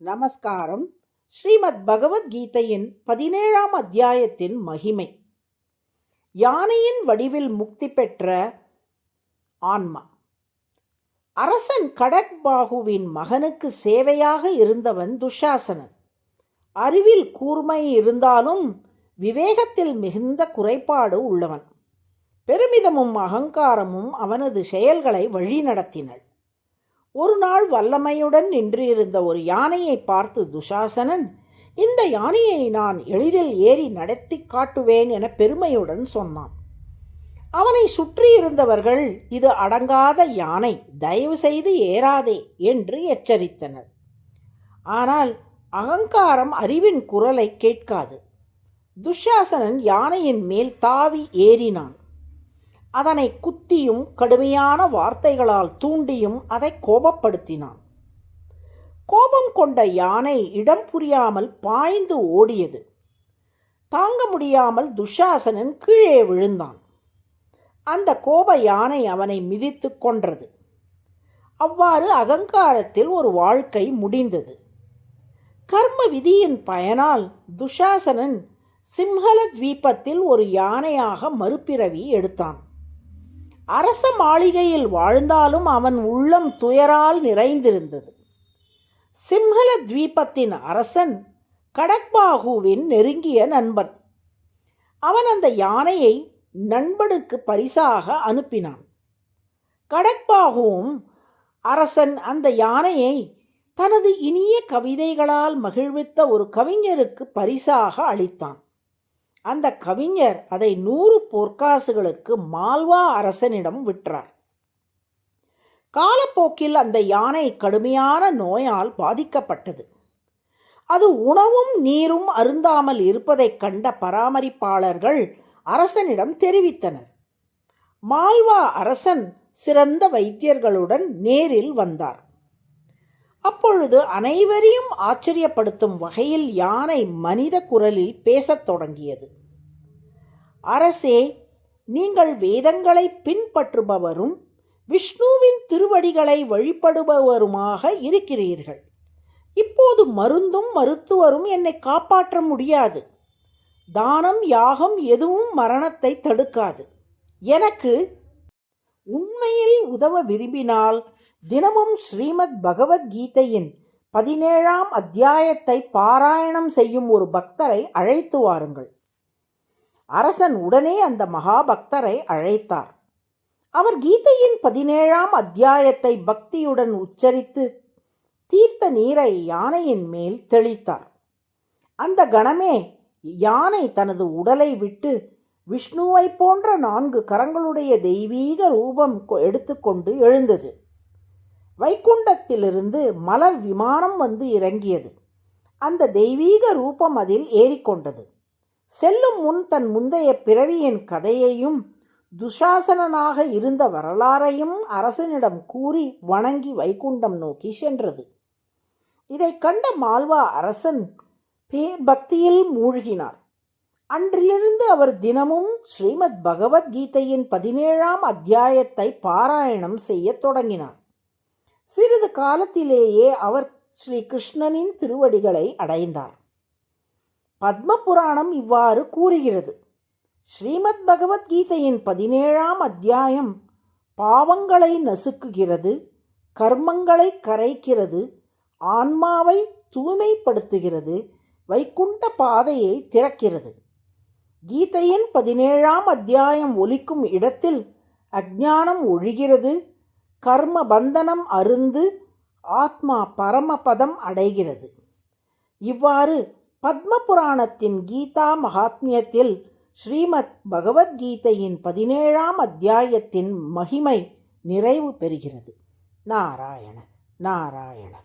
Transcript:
நமஸ்காரம். ஸ்ரீமத் பகவத்கீதையின் பதினேழாம் அத்தியாயத்தின் மகிமை. யானையின் வடிவில் முக்தி பெற்ற ஆன்மா. அரசன் கடக்பாகுவின் மகனுக்கு சேவையாக இருந்தவன் துஷாசனன். அறிவில் கூர்மை இருந்தாலும் விவேகத்தில் மிகுந்த குறைபாடு உள்ளவன். பெருமிதமும் அகங்காரமும் அவனது செயல்களை வழிநடத்தினள். ஒரு நாள் வல்லமையுடன் நின்றிருந்த ஒரு யானையை பார்த்து துஷாசனன் இந்த யானையை நான் எளிதில் ஏறி நடத்தி காட்டுவேன் என பெருமையுடன் சொன்னான். அவனை சுற்றியிருந்தவர்கள் இது அடங்காத யானை தயவு செய்து ஏறாதே என்று எச்சரித்தனர். ஆனால் அகங்காரம் அறிவின் குரலை கேட்காது. துஷாசனன் யானையின் மேல் தாவி ஏறினான். அதனை குத்தியும் கடுமையான வார்த்தைகளால் தூண்டியும் அதை கோபப்படுத்தினான். கோபம் கொண்ட யானை இடம் புரியாமல் பாய்ந்து ஓடியது. தாங்க முடியாமல் துஷாசனன் கீழே விழுந்தான். அந்த கோப யானை அவனை மிதித்து கொன்றது. அவ்வாறு அகங்காரத்தில் ஒரு வாழ்க்கை முடிந்தது. கர்ம விதியின் பயனால் துஷாசனன் சிம்ஹல தீபத்தில் ஒரு யானையாக மறுபிறவி எடுத்தான். அரச மாளிகையில் வாழ்ந்தாலும் அவன் உள்ளம் துயரால் நிறைந்திருந்தது. சிம்ஹல துவீபத்தின் அரசன் கடக்பாகுவின் நெருங்கிய நண்பன். அவன் அந்த யானையை நண்பனுக்கு பரிசாக அனுப்பினான். கடக்பாகுவும் அரசன் அந்த யானையை தனது இனிய கவிதைகளால் மகிழ்வித்த ஒரு கவிஞருக்கு பரிசாக அளித்தான். அந்த கவிஞர் அதை நூறு பொற்காசுகளுக்கு மால்வா அரசனிடம் விற்றார். காலப்போக்கில் அந்த யானை கடுமையான நோயால் பாதிக்கப்பட்டது. அது உணவும் நீரும் அருந்தாமல் இருப்பதைக் கண்ட பராமரிப்பாளர்கள் அரசனிடம் தெரிவித்தனர். மால்வா அரசன் சிறந்த வைத்தியர்களுடன் நேரில் வந்தார். அப்பொழுது அனைவரையும் ஆச்சரியப்படுத்தும் வகையில் யானை மனித குரலில் பேசத் தொடங்கியது. அரசே நீங்கள் வேதங்களை பின்பற்றுபவரும் விஷ்ணுவின் திருவடிகளை வழிபடுபவருமாக இருக்கிறீர்கள். இப்போது மருந்தும் மருத்துவரும் என்னை காப்பாற்ற முடியாது. தானம் யாகம் எதுவும் மரணத்தை தடுக்காது. எனக்கு உண்மையில் உதவ விரும்பினால் தினமும் ஸ்ரீமத் பகவத்கீதையின் பதினேழாம் அத்தியாயத்தை பாராயணம் செய்யும் ஒரு பக்தரை அழைத்து வாருங்கள். அரசன் உடனே அந்த மகாபக்தரை அழைத்தார். அவர் கீதையின் பதினேழாம் அத்தியாயத்தை பக்தியுடன் உச்சரித்து தீர்த்த நீரை யானையின் மேல் தெளித்தார். அந்த கணமே யானை தனது உடலை விட்டு விஷ்ணுவை போன்ற நான்கு கரங்களுடைய தெய்வீக ரூபம் எடுத்துக்கொண்டு எழுந்தது. வைகுண்டத்திலிருந்து மலர் விமானம் வந்து இறங்கியது. அந்த தெய்வீக ரூபம் அதில் ஏறிக்கொண்டது. செல்லும் முன் தன் முந்தைய பிறவியின் கதையையும் துஷாசனனாக இருந்த வரலாறையும் அரசனிடம் கூறி வணங்கி வைகுண்டம் நோக்கி சென்றது. இதை கண்ட மால்வா அரசன் பக்தியில் மூழ்கினார் அன்றிலிருந்து அவர் தினமும் ஸ்ரீமத் பகவத்கீதையின் பதினேழாம் அத்தியாயத்தை பாராயணம் செய்யத் தொடங்கினார். சிறிது காலத்திலேயே அவர் ஸ்ரீ கிருஷ்ணனின் திருவடிகளை அடைந்தார். பத்ம புராணம் இவ்வாறு கூறுகிறது. ஸ்ரீமத் பகவத்கீதையின் பதினேழாம் அத்தியாயம் பாவங்களை நசுக்குகிறது கர்மங்களை கரைக்கிறது ஆன்மாவை தூய்மைப்படுத்துகிறது வைகுண்ட பாதையை திறக்கிறது. கீதையின் பதினேழாம் அத்தியாயம் ஒலிக்கும் இடத்தில் அஜானம் ஒழிகிறது கர்ம பந்தனம் அருந்து ஆத்மா பரமபதம் அடைகிறது. இவ்வாறு பத்ம புராணத்தின் கீதா மகாத்மியத்தில் ஸ்ரீமத் பகவத்கீதையின் பதினேழாம் அத்தியாயத்தின் மகிமை நிறைவு பெறுகிறது. நாராயண நாராயண.